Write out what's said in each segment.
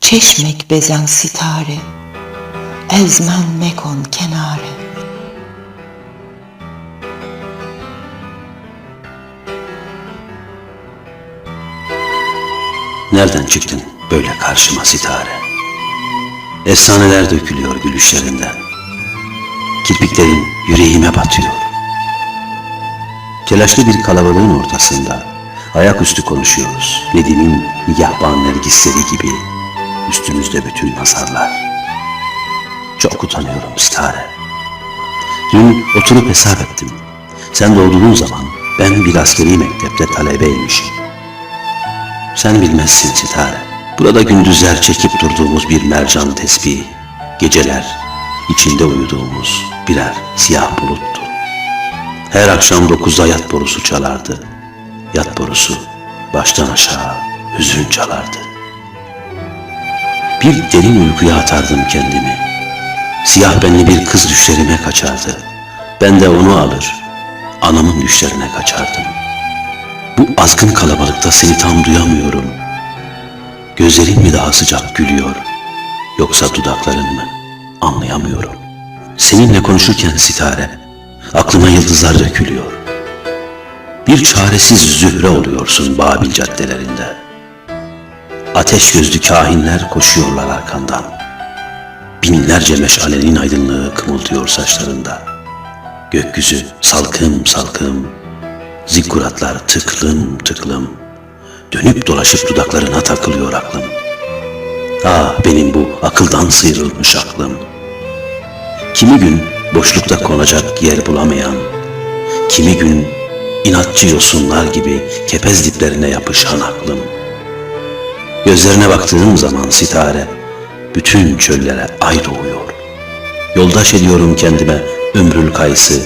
Çeşmek bezen sitare, ezmen mekon kenare. Nereden çıktın böyle karşıma sitare? Efsaneler dökülüyor gülüşlerinden. Kirpiklerin yüreğime batıyor. Telaşlı bir kalabalığın ortasında ayaküstü konuşuyoruz. Nedim'in nigahban nergisleri gibi üstümüzde bütün nazarlar. Çok utanıyorum sitare. Dün oturup hesap ettim. Sen doğduğun zaman ben bir askeri mektepte talebeymişim. Sen bilmezsin sitare. Burada gündüzler çekip durduğumuz bir mercan tesbih, geceler içinde uyuduğumuz birer siyah buluttu. Her akşam dokuzda yat borusu çalardı. Yat borusu baştan aşağı hüzün çalardı. Bir derin uykuya atardım kendimi. Siyah benli bir kız düşlerime kaçardı. Ben de onu alır, anamın düşlerine kaçardım. Bu azgın kalabalıkta seni tam duyamıyorum. Gözlerin mi daha sıcak gülüyor, yoksa dudakların mı? Anlayamıyorum. Seninle konuşurken sitare, aklıma yıldızlar dökülüyor. Bir çaresiz zühre oluyorsun Babil caddelerinde. Ateş gözlü kahinler koşuyorlar arkandan. Binlerce meşalenin aydınlığı kımıldıyor saçlarında. Gökyüzü salkım salkım, Zikkuratlar tıklım tıklım, dönüp dolaşıp dudaklarına takılıyor aklım. Ah benim bu akıldan sıyrılmış aklım. Kimi gün boşlukta konacak yer bulamayan, kimi gün inatçı yosunlar gibi kepez diplerine yapışan aklım. Gözlerine baktığım zaman sitare, bütün çöllere ay doğuyor. Yoldaş ediyorum kendime ömrül kayısı,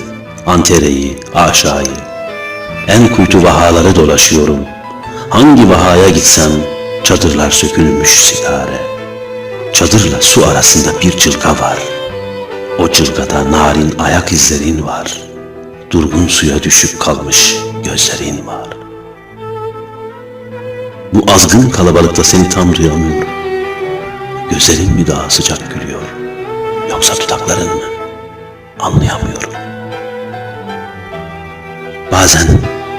antereyi, aşağıyı, en kuytu vahaları dolaşıyorum. Hangi vahaya gitsem çadırlar sökülmüş sitare. Çadırla su arasında bir çılga var. O çılgada narin ayak izlerin var. Durgun suya düşüp kalmış gözlerin var. Bu azgın kalabalıkta seni tam duyamıyorum. Gözlerin mi daha sıcak gülüyor? Yoksa dudakların mı? Anlayamıyorum. Bazen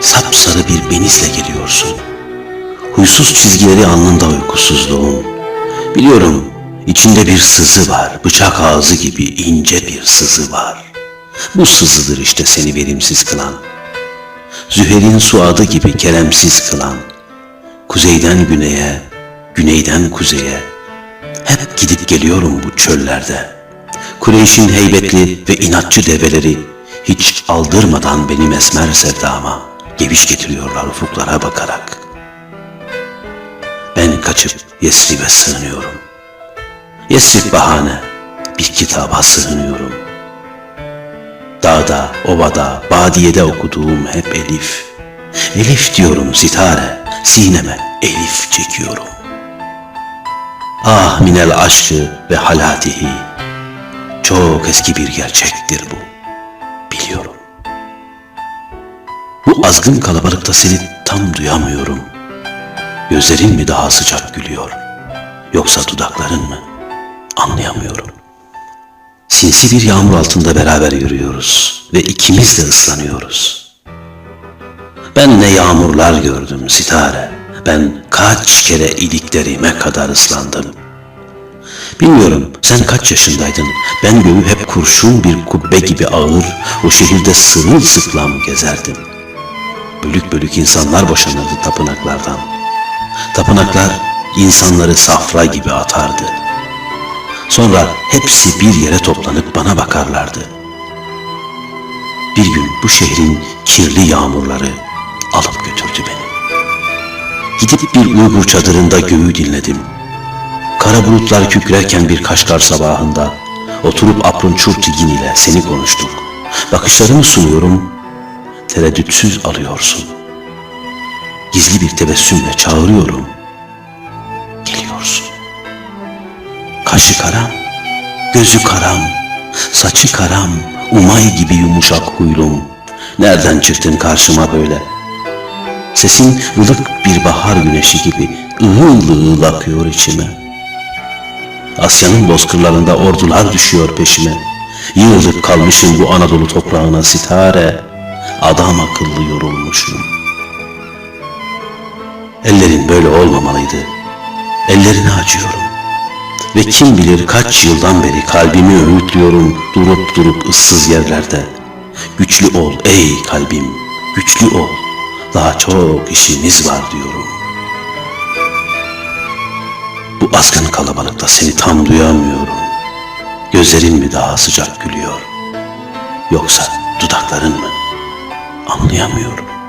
sapsarı bir benizle geliyorsun. Huysuz çizgileri alnında uykusuzluğun. Biliyorum içinde bir sızı var, bıçak ağzı gibi ince bir sızı var. Bu sızıdır işte seni verimsiz kılan. Züher'in suadı gibi keremsiz kılan. Kuzeyden güneye, güneyden kuzeye. Hep gidip geliyorum bu çöllerde. Kureyş'in heybetli ve inatçı develeri hiç aldırmadan benim esmer sevdama geviş getiriyorlar ufuklara bakarak. Ben kaçıp Yesrib'e sığınıyorum. Yesrib bahane, bir kitaba sığınıyorum. Dağda, ovada, badiyede okuduğum hep Elif. Elif diyorum sitare, sineme Elif çekiyorum. Ah minel aşkı ve halatihi, çok eski bir gerçektir bu biliyorum. Bu azgın kalabalıkta seni tam duyamıyorum. Gözlerin mi daha sıcak gülüyor? Yoksa dudakların mı? Anlayamıyorum. Sinsi bir yağmur altında beraber yürüyoruz ve ikimiz de ıslanıyoruz. Ben ne yağmurlar gördüm sitare. Ben kaç kere iliklerime kadar ıslandım. Bilmiyorum sen kaç yaşındaydın. Ben göğü hep kurşun bir kubbe gibi ağır, o şehirde sırılsıklam gezerdim. Bölük bölük insanlar boşanırdı tapınaklardan. Tapınaklar insanları safra gibi atardı. Sonra hepsi bir yere toplanıp bana bakarlardı. Bir gün bu şehrin kirli yağmurları alıp götürdü beni. Gidip bir Uygur çadırında göğü dinledim. Kara bulutlar kükrerken bir Kaşgar sabahında oturup Aprun Çurtigin ile seni konuştuk. Bakışlarımı sunuyorum, tereddütsüz alıyorsun. Gizli bir tebessümle çağırıyorum. Geliyorsun. Kaşı karam, gözü karam, saçı karam, umay gibi yumuşak huylum. Nereden çıktın karşıma böyle? Sesin ılık bir bahar güneşi gibi ığıl ığıl akıyor içime. Asya'nın bozkırlarında ordular düşüyor peşime. Yığılıp kalmışım bu Anadolu toprağına sitare. Adam akıllı yorulmuşum. Ellerin böyle olmamalıydı. Ellerine acıyorum. Ve kim bilir kaç yıldan beri kalbimi öğütlüyorum durup durup ıssız yerlerde. Güçlü ol ey kalbim, güçlü ol. Daha çok işimiz var diyorum. Bu azgın kalabalıkta seni tam duyamıyorum. Gözlerin mi daha sıcak gülüyor? Yoksa dudakların mı? Anlayamıyorum.